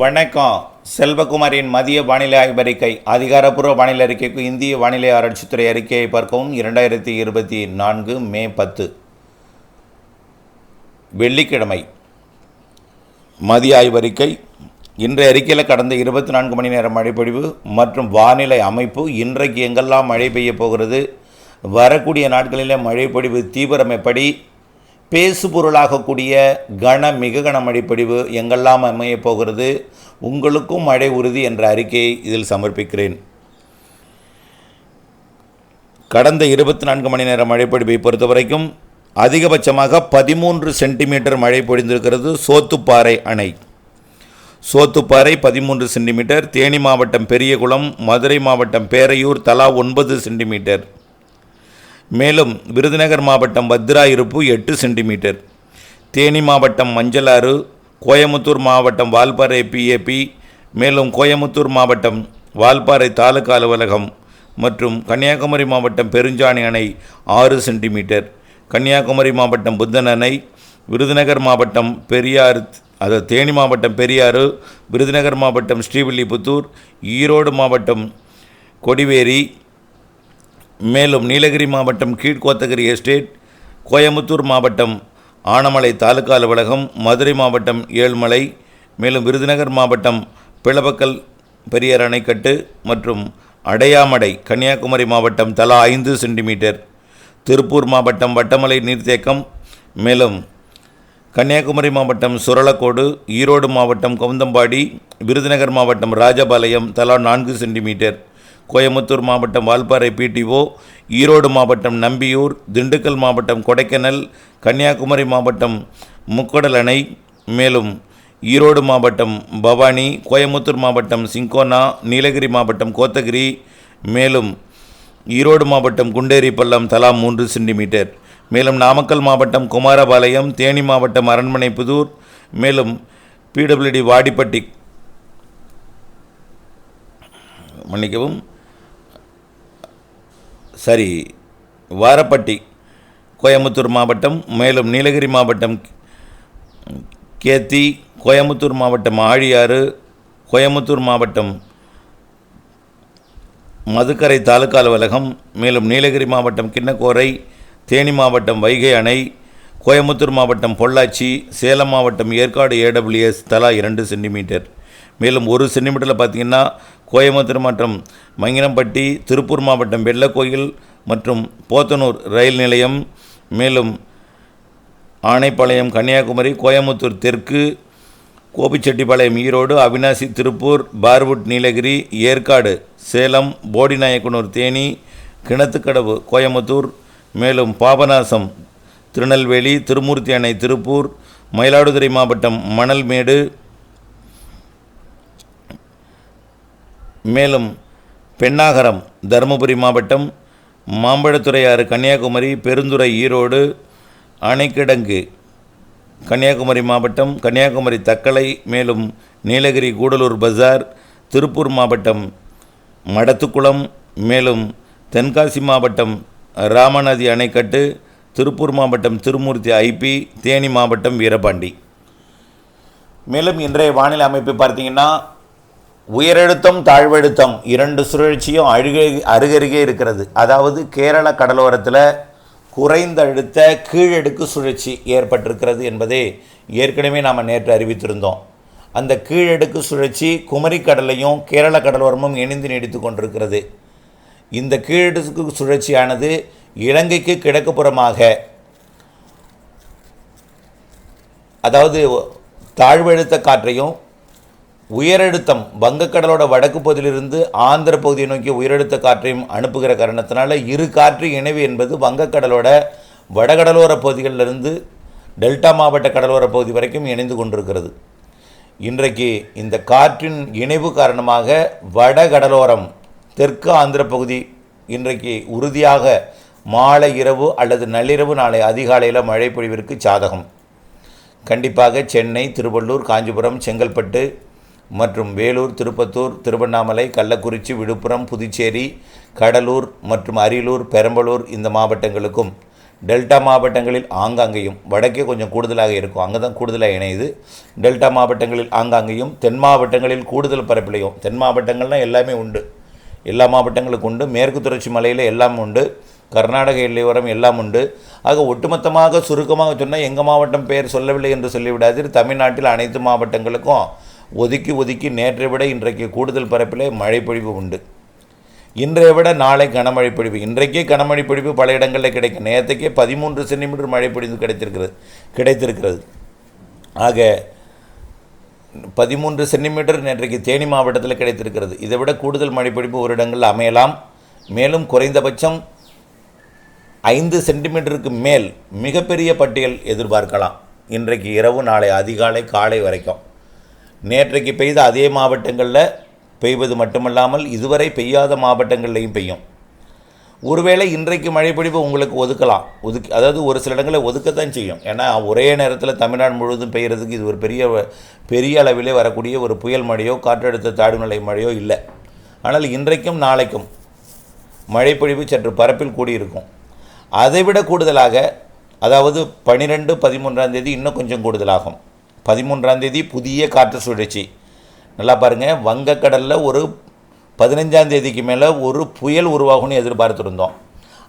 வணக்கம். செல்வகுமாரின் மதிய வானிலை ஆய்வறிக்கை அதிகாரப்பூர்வ வானிலை அறிக்கைக்கு இந்திய வானிலை ஆராய்ச்சித்துறை அறிக்கையை பார்க்கவும். இரண்டாயிரத்தி இருபத்தி நான்கு மே பத்து. வெள்ளிக்கிழமை. மதிய ஆய்வறிக்கை. இன்றைய அறிக்கையில் கடந்த இருபத்தி நான்கு மணி நேரம் மழைப்பொழிவு மற்றும் வானிலை அமைப்பு. இன்றைக்கு எங்கெல்லாம் மழை பெய்ய போகிறது? வரக்கூடிய நாட்களில் மழைப்பொழிவு தீவிரம் எப்படி பேசு பொருளாகக்கூடிய கன மிக கன மழைப்பொழிவு எங்கெல்லாம் அமையப் போகிறது உங்களுக்கும் மழை உறுதி என்ற அறிக்கையை இதில் சமர்ப்பிக்கிறேன். கடந்த இருபத்தி நான்கு மணி நேர மழைப்பொழிவை பொறுத்தவரைக்கும் அதிகபட்சமாக பதிமூன்று சென்டிமீட்டர் மழை பொழிந்திருக்கிறது சோத்துப்பாறை அணை. சோத்துப்பாறை பதிமூன்று சென்டிமீட்டர் தேனி மாவட்டம் பெரியகுளம் மதுரை மாவட்டம் பேரையூர் தலா ஒன்பது சென்டிமீட்டர். மேலும் விருதுநகர் மாவட்டம் வத்திராயிருப்பு எட்டு சென்டிமீட்டர். தேனி மாவட்டம் மஞ்சளாறு கோயமுத்தூர் மாவட்டம் வால்பாறை பிஏபி மேலும் கோயமுத்தூர் மாவட்டம் வால்பாறை தாலுகா அலுவலகம் மற்றும் கன்னியாகுமரி மாவட்டம் பெருஞ்சாணி அணை ஆறு சென்டிமீட்டர். கன்னியாகுமரி மாவட்டம் புத்தன் அணை விருதுநகர் மாவட்டம் பெரியாறு அதாவது தேனி மாவட்டம் பெரியாறு விருதுநகர் மாவட்டம் ஸ்ரீவில்லிபுத்தூர் ஈரோடு மாவட்டம் கொடிவேரி மேலும் நீலகிரி மாவட்டம் கீழ்கோத்தகிரி எஸ்டேட் கோயமுத்தூர் மாவட்டம் ஆனமலை தாலுகா அலுவலகம் மதுரை மாவட்டம் ஏழ்மலை மேலும் விருதுநகர் மாவட்டம் பிளபக்கல் பெரியார் அணைக்கட்டு மற்றும் அடையாமடை கன்னியாகுமரி மாவட்டம் தலா ஐந்து சென்டிமீட்டர் திருப்பூர் மாவட்டம் வட்டமலை நீர்த்தேக்கம் மேலும் கன்னியாகுமரி மாவட்டம் சுரளக்கோடு ஈரோடு மாவட்டம் கவுந்தம்பாடி விருதுநகர் மாவட்டம் ராஜபாளையம் தலா நான்கு சென்டிமீட்டர். கோயமுத்தூர் மாவட்டம் வால்பாறை பிடிஓ ஈரோடு மாவட்டம் நம்பியூர் திண்டுக்கல் மாவட்டம் கொடைக்கானல் கன்னியாகுமரி மாவட்டம் முக்கடல் அணை மேலும் ஈரோடு மாவட்டம் பவானி கோயமுத்தூர் மாவட்டம் சிங்கோனா நீலகிரி மாவட்டம் கோத்தகிரி மேலும் ஈரோடு மாவட்டம் குண்டேரி பள்ளம் தலா மூன்று சென்டிமீட்டர். மேலும் நாமக்கல் மாவட்டம் குமாரபாளையம் தேனி மாவட்டம் அரண்மனை புதூர் மேலும் பிடபிள்யூடி வாடிப்பட்டி மன்னிக்கவும் சரி வாரப்பட்டி கோயம்புத்தூர் மாவட்டம் மேலும் நீலகிரி மாவட்டம் கேத்தி கோயமுத்தூர் மாவட்டம் ஆழியாறு கோயம்புத்தூர் மாவட்டம் மதுக்கரை தாலுகா அலுவலகம் மேலும் நீலகிரி மாவட்டம் கிண்ணக்கோரை தேனி மாவட்டம் வைகை அணை கோயம்புத்தூர் மாவட்டம் பொள்ளாச்சி சேலம் மாவட்டம் ஏற்காடு ஏடபிள்யூஎஸ் தலா இரண்டு சென்டிமீட்டர். மேலும் ஒரு சென்டிமீட்டரில் பார்த்தீங்கன்னா கோயம்புத்தூர் மற்றும் மங்கினம்பட்டி திருப்பூர் மாவட்டம் வெள்ளக்கோயில் மற்றும் போத்தனூர் ரயில் நிலையம் மேலும் ஆனைப்பாளையம் கன்னியாகுமரி கோயம்புத்தூர் தெற்கு கோபிச்செட்டிப்பாளையம் ஈரோடு அவினாசி திருப்பூர் பார்வுட் நீலகிரி ஏற்காடு சேலம் போடிநாயக்கனூர் தேனி கிணத்துக்கடவு கோயம்புத்தூர் மேலும் பாபநாசம் திருநெல்வேலி திருமூர்த்தி அணை திருப்பூர் மயிலாடுதுறை மாவட்டம் மணல்மேடு மேலும் பெண்ணாகரம் தருமபுரி மாவட்டம் மாம்பழத்துறையாறு கன்னியாகுமரி பெருந்துறை ஈரோடு அணைக்கிடங்கு கன்னியாகுமரி மாவட்டம் கன்னியாகுமரி தக்கலை மேலும் நீலகிரி கூடலூர் பஜார் திருப்பூர் மாவட்டம் மடத்துக்குளம் மேலும் தென்காசி மாவட்டம் ராமநதி அணைக்கட்டு திருப்பூர் மாவட்டம் திருமூர்த்தி ஐபி தேனி மாவட்டம் வீரபாண்டி. மேலும் இன்றைய வானிலை அமைப்பு பார்த்திங்கன்னா உயரழுத்தம் தாழ்வழுத்தம் இரண்டு சுழற்சியும் அருகே அருகருகே இருக்கிறது. அதாவது கேரள கடலோரத்தில் குறைந்த அழுத்த கீழடுக்கு சுழற்சி ஏற்பட்டிருக்கிறது என்பதை ஏற்கனவே நாம் நேற்று அறிவித்திருந்தோம். அந்த கீழடுக்கு சுழற்சி குமரி கடலையும் கேரள கடலோரமும் இணைந்து நீடித்து கொண்டிருக்கிறது. இந்த கீழடுக்கு சுழற்சியானது இலங்கைக்கு கிழக்குப்புறமாக அதாவது தாழ்வழுத்த காற்றையும் உயரழுத்தம் வங்கக்கடலோட வடக்கு பகுதியிலிருந்து ஆந்திர பகுதியை நோக்கி உயரழுத்த காற்றையும் அனுப்புகிற காரணத்தினால இரு காற்று இணைவு என்பது வங்கக்கடலோட வடகடலோர பகுதிகளிலிருந்து டெல்டா மாவட்ட கடலோர பகுதி வரைக்கும் இணைந்து கொண்டிருக்கிறது. இன்றைக்கு இந்த காற்றின் இணைவு காரணமாக வடகடலோரம் தெற்கு ஆந்திர பகுதி இன்றைக்கு உறுதியாக மாலை இரவு அல்லது நள்ளிரவு நாளை அதிகாலையில் மழை பொழிவிற்கு சாதகம். கண்டிப்பாக சென்னை திருவள்ளூர் காஞ்சிபுரம் செங்கல்பட்டு மற்றும் வேலூர் திருப்பத்தூர் திருவண்ணாமலை கள்ளக்குறிச்சி விழுப்புரம் புதுச்சேரி கடலூர் மற்றும் அரியலூர் பெரம்பலூர் இந்த மாவட்டங்களுக்கும் டெல்டா மாவட்டங்களில் ஆங்காங்கேயும் வடக்கே கொஞ்சம் கூடுதலாக இருக்கும் அங்கே தான் கூடுதலாக இணையுது. டெல்டா மாவட்டங்களில் ஆங்காங்கேயும் தென் மாவட்டங்களில் கூடுதல் பரப்பிலையும் தென் மாவட்டங்கள்னால் எல்லாமே உண்டு. எல்லா மாவட்டங்களுக்கும் உண்டு மேற்கு தொடர்ச்சி மலையில் எல்லாம் உண்டு கர்நாடக எல்லையோரம் எல்லாம் உண்டு. ஆக ஒட்டுமொத்தமாக சுருக்கமாக சொன்னால் எங்கள் மாவட்டம் பெயர் சொல்லவில்லை என்று சொல்லிவிடாதீர் தமிழ்நாட்டில் அனைத்து மாவட்டங்களுக்கும் ஒதுக்கி ஒதுக்கி நேற்றை விட இன்றைக்கு கூடுதல் பரப்பிலே மழை பொழிவு உண்டு. இன்றைய விட நாளை கனமழை பொழிவு இன்றைக்கே கனமழை பொழிவு பல இடங்களில் கிடைக்கும். நேற்றுக்கே பதிமூன்று சென்டிமீட்டர் மழை பொழிவு கிடைத்திருக்கிறது கிடைத்திருக்கிறது. ஆக பதிமூன்று சென்டிமீட்டர் நேற்றைக்கு தேனி மாவட்டத்தில் கிடைத்திருக்கிறது. இதை விட கூடுதல் மழைப்பொழிவு ஒரு இடங்களில் அமையலாம். மேலும் குறைந்தபட்சம் ஐந்து சென்டிமீட்டருக்கு மேல் மிகப்பெரிய பட்டியல் எதிர்பார்க்கலாம். இன்றைக்கு இரவு நாளை அதிகாலை காலை வரைக்கும். நேற்றைக்கு பெய்த அதே மாவட்டங்களில் பெய்வது மட்டுமல்லாமல் இதுவரை பெய்யாத மாவட்டங்கள்லையும் பெய்யும். ஒருவேளை இன்றைக்கு மழைப்பொழிவு உங்களுக்கு ஒதுக்கலாம். ஒதுக்கி அதாவது ஒரு சில இடங்களில் ஒதுக்கத்தான் செய்யும். ஏன்னா ஒரே நேரத்தில் தமிழ்நாடு முழுவதும் பெய்கிறதுக்கு இது ஒரு பெரிய பெரிய அளவிலே வரக்கூடிய ஒரு புயல் மழையோ காற்றழுத்த தாழ்வுநிலை மழையோ இல்லை. ஆனால் இன்றைக்கும் நாளைக்கும் மழைப்பொழிவு சற்று பரப்பில் கூடியிருக்கும். அதைவிட கூடுதலாக அதாவது பன்னிரெண்டு பதிமூன்றாம் தேதி இன்னும் கொஞ்சம் கூடுதலாகும். பதிமூன்றாம் தேதி புதிய காற்று சுழற்சி. நல்லா பாருங்கள் வங்கக்கடலில் ஒரு பதினஞ்சாம் தேதிக்கு மேலே ஒரு புயல் உருவாகும்னு எதிர்பார்த்துருந்தோம்.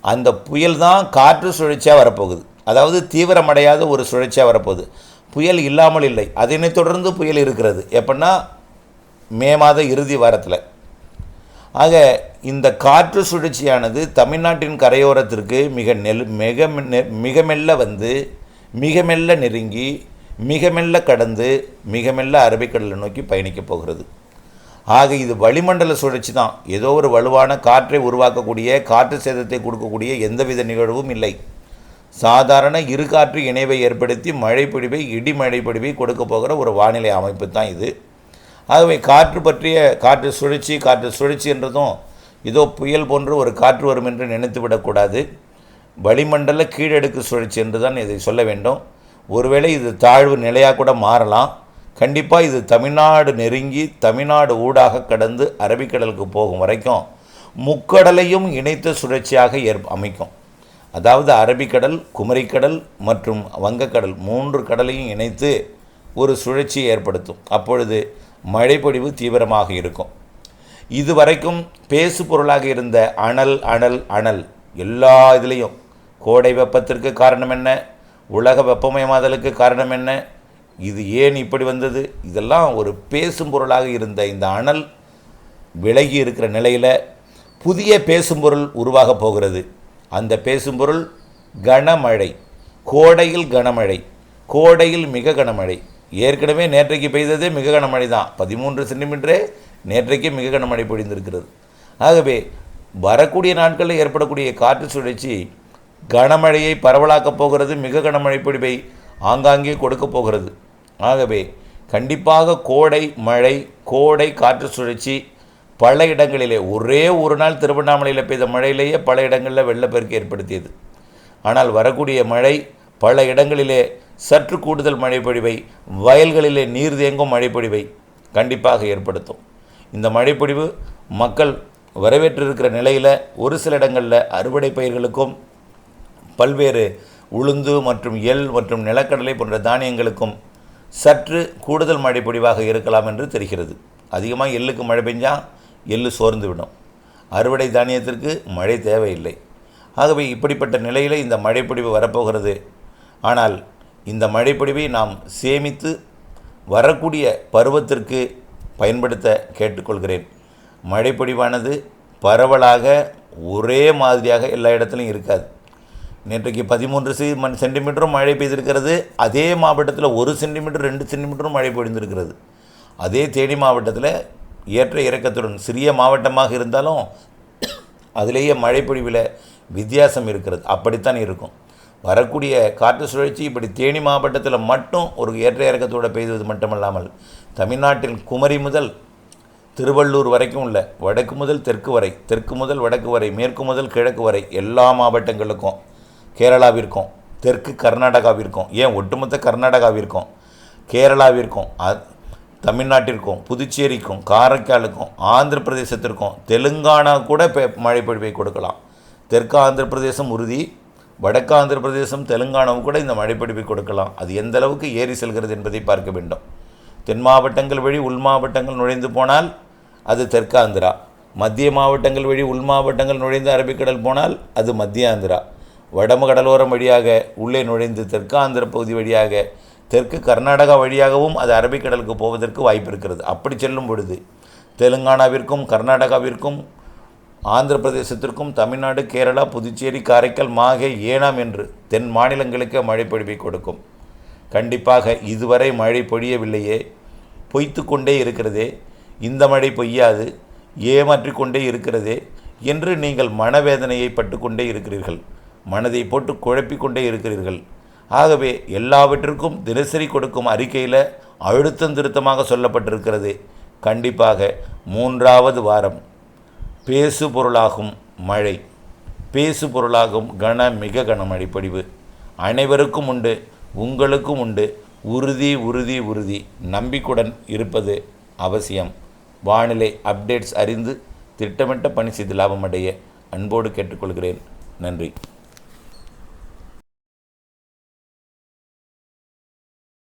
அந்த புயல் தான் காற்று சுழற்சியாக வரப்போகுது. அதாவது தீவிரமடையாத ஒரு சுழற்சியாக வரப்போகுது. புயல் இல்லாமல் இல்லை. அதனை தொடர்ந்து புயல் இருக்கிறது. எப்படின்னா மே மாத இறுதி வாரத்தில். ஆக இந்த காற்று சுழற்சியானது தமிழ்நாட்டின் கரையோரத்திற்கு மிக நெல் மிக மெ- மிக மெல்ல வந்து மிக மெல்ல நெருங்கி மிக மெல்ல கடந்து மிக மெல்ல அரபிக்கடலை நோக்கி பயணிக்கப் போகிறது. ஆக இது வளிமண்டல சுழற்சி தான். ஏதோ ஒரு வலுவான காற்றை உருவாக்கக்கூடிய காற்று சேதத்தை கொடுக்கக்கூடிய எந்தவித நிகழ்வும் இல்லை. சாதாரண இரு காற்று இணைவை ஏற்படுத்தி மழைப்பிடிவை இடி மழை கொடுக்க போகிற ஒரு வானிலை அமைப்பு தான் இது. ஆகவே காற்று பற்றிய காற்று சுழற்சி காற்று சுழற்சி என்றதும் இதோ புயல் போன்று ஒரு காற்று வரும் என்று நினைத்து விடக்கூடாது வளிமண்டல கீழடுக்கு சுழற்சி என்று தான் இதை சொல்ல வேண்டும். ஒருவேளை இது தாழ்வு நிலையாக கூட மாறலாம். கண்டிப்பாக இது தமிழ்நாடு நெருங்கி தமிழ்நாடு ஊடாக கடந்து அரபிக்கடலுக்கு போகும் வரைக்கும் முக்கடலையும் இணைத்த சுழற்சியாக ஏற் அமைக்கும். அதாவது அரபிக்கடல் குமரிக்கடல் மற்றும் வங்கக்கடல் மூன்று கடலையும் இணைத்து ஒரு சுழற்சியை ஏற்படுத்தும். அப்பொழுது மழைப்பொழிவு தீவிரமாக இருக்கும். இதுவரைக்கும் பேசு பொருளாக இருந்த அனல் அனல் அனல் எல்லா இதுலேயும் கோடை வெப்பத்திற்கு காரணம் என்ன? உலக வெப்பமயமாதலுக்கு காரணம் என்ன? இது ஏன் இப்படி வந்தது? இதெல்லாம் ஒரு பேசும் பொருளாக இருந்த இந்த அனல் விலகி இருக்கிற நிலையில் புதிய பேசும் பொருள் உருவாக போகிறது. அந்த பேசும் பொருள் கனமழை. கோடையில் கனமழை. கோடையில் மிக கனமழை. ஏற்கனவே நேற்றைக்கு பெய்ததே மிக கனமழை தான். பதிமூன்று சென்டிமீட்டரே நேற்றைக்கு மிக கனமழை பொழிந்திருக்கிறது. ஆகவே வரக்கூடிய நாட்களில் ஏற்படக்கூடிய காற்று சுழற்சி கனமழையை பரவலாக்கப் போகிறது மிக கனமழை பொழிவை ஆங்காங்கே கொடுக்கப் போகிறது. ஆகவே கண்டிப்பாக கோடை மழை கோடை காற்று சுழற்சி பல இடங்களிலே ஒரே ஒரு நாள் திருவண்ணாமலையில் பெய்த மழையிலேயே பல இடங்களில் வெள்ளப்பெருக்கு ஏற்படுத்தியது. ஆனால் வரக்கூடிய மழை பல இடங்களிலே சற்று கூடுதல் மழைப்பொழிவை வயல்களிலே நீர் தேங்கும் மழைப்பொழிவை கண்டிப்பாக ஏற்படுத்தும். இந்த மழைப்பொழிவு மக்கள் வரவேற்றிருக்கிற நிலையில் ஒரு சில இடங்களில் அறுவடை பயிர்களுக்கும் பல்வேறு உளுந்து மற்றும் எள் மற்றும் நிலக்கடலை போன்ற தானியங்களுக்கும் சற்று கூடுதல் மழை பொழிவாக இருக்கலாம் என்று தெரிகிறது. அதிகமாக எள்ளுக்கு மழை பெஞ்சால் எள்ளு சோர்ந்துவிடும். அறுவடை தானியத்திற்கு மழை தேவையில்லை. ஆகவே இப்படிப்பட்ட நிலையில் இந்த மழைப்பொழிவு வரப்போகிறது. ஆனால் இந்த மழைப்பொழிவை நாம் சேமித்து வரக்கூடிய பருவத்திற்கு பயன்படுத்த கேட்டுக்கொள்கிறேன். மழைப்பொழிவானது பரவலாக ஒரே மாதிரியாக எல்லா இடத்துலையும் இருக்காது. நேற்றைக்கு பதிமூன்று சி மண் சென்டிமீட்டரும் மழை பெய்திருக்கிறது. அதே மாவட்டத்தில் ஒரு சென்டிமீட்டர் ரெண்டு சென்டிமீட்டரும் மழை பொழிந்திருக்கிறது. அதே தேனி மாவட்டத்தில் ஏற்ற இறக்கத்துடன் சிறிய மாவட்டமாக இருந்தாலும் அதிலேயே மழைப்பொழிவில் வித்தியாசம் இருக்கிறது. அப்படித்தான் இருக்கும். வரக்கூடிய காற்று சுழற்சி இப்படி தேனி மாவட்டத்தில் மட்டும் ஒரு ஏற்ற இறக்கத்தோடு பெய்துவது மட்டுமல்லாமல் தமிழ்நாட்டின் குமரி முதல் திருவள்ளூர் வரைக்கும் உள்ள வடக்கு முதல் தெற்கு வரை தெற்கு முதல் வடக்கு வரை மேற்கு முதல் கிழக்கு வரை எல்லா மாவட்டங்களுக்கும் கேரளாவிற்கும் தெற்கு கர்நாடகாவிற்கும் ஏன் ஒட்டுமொத்த கர்நாடகாவிற்கும் கேரளாவிற்கும் தமிழ்நாட்டிற்கும் புதுச்சேரிக்கும் காரைக்காலுக்கும் ஆந்திர பிரதேசத்திற்கும் தெலுங்கானா கூட மழை பொழிவை கொடுக்கலாம். தெற்கு ஆந்திர பிரதேசம் உறுதி வடக்கு ஆந்திர பிரதேசம் தெலுங்கானாவும் கூட இந்த மழைப்பிடிப்பை கொடுக்கலாம். அது எந்த அளவுக்கு ஏறி செல்கிறது என்பதை பார்க்க வேண்டும். தென் மாவட்டங்கள் வழி உள் மாவட்டங்கள் நுழைந்து போனால் அது தெற்கு ஆந்திரா. மத்திய மாவட்டங்கள் வழி உள் மாவட்டங்கள் நுழைந்து அரபிக்கடல் போனால் அது மத்திய ஆந்திரா. வடமு கடலோரம் வழியாக உள்ளே நுழைந்து தெற்காந்திர பகுதி வழியாக தெற்கு கர்நாடகா வழியாகவும் அது அரபிக்கடலுக்கு போவதற்கு வாய்ப்பு இருக்கிறது. அப்படி செல்லும் பொழுது தெலுங்கானாவிற்கும் கர்நாடகாவிற்கும் ஆந்திர பிரதேசத்திற்கும் தமிழ்நாடு கேரளா புதுச்சேரி காரைக்கால் மாகே ஏனாம் என்று தென் மாநிலங்களுக்கு மழை பொழிவை கொடுக்கும். கண்டிப்பாக இதுவரை மழை பொழியவில்லையே. பொய்த்து கொண்டே இருக்கிறதே. இந்த மழை பொய்யாது. ஏமாற்றிக்கொண்டே இருக்கிறதே. என்று நீங்கள் மனவேதனையை பட்டுக்கொண்டே இருக்கிறீர்கள். மனதை போட்டு குழப்பிக்கொண்டே இருக்கிறீர்கள். ஆகவே எல்லாவற்றிற்கும் தினசரி கொடுக்கும் அறிக்கையில் அழுத்தம் திருத்தமாக சொல்லப்பட்டிருக்கிறது. கண்டிப்பாக மூன்றாவது வாரம் பேசு பொருளாகும் மழை. பேசு பொருளாகும் கன மிக கனமழை பொழிவு அனைவருக்கும் உண்டு உங்களுக்கும் உண்டு. உறுதி உறுதி உறுதி. நம்பிக்கையுடன் இருப்பது அவசியம். வானிலை அப்டேட்ஸ் அறிந்து திட்டமிட்ட பணி செய்து லாபமடைய அன்போடு கேட்டுக்கொள்கிறேன். நன்றி.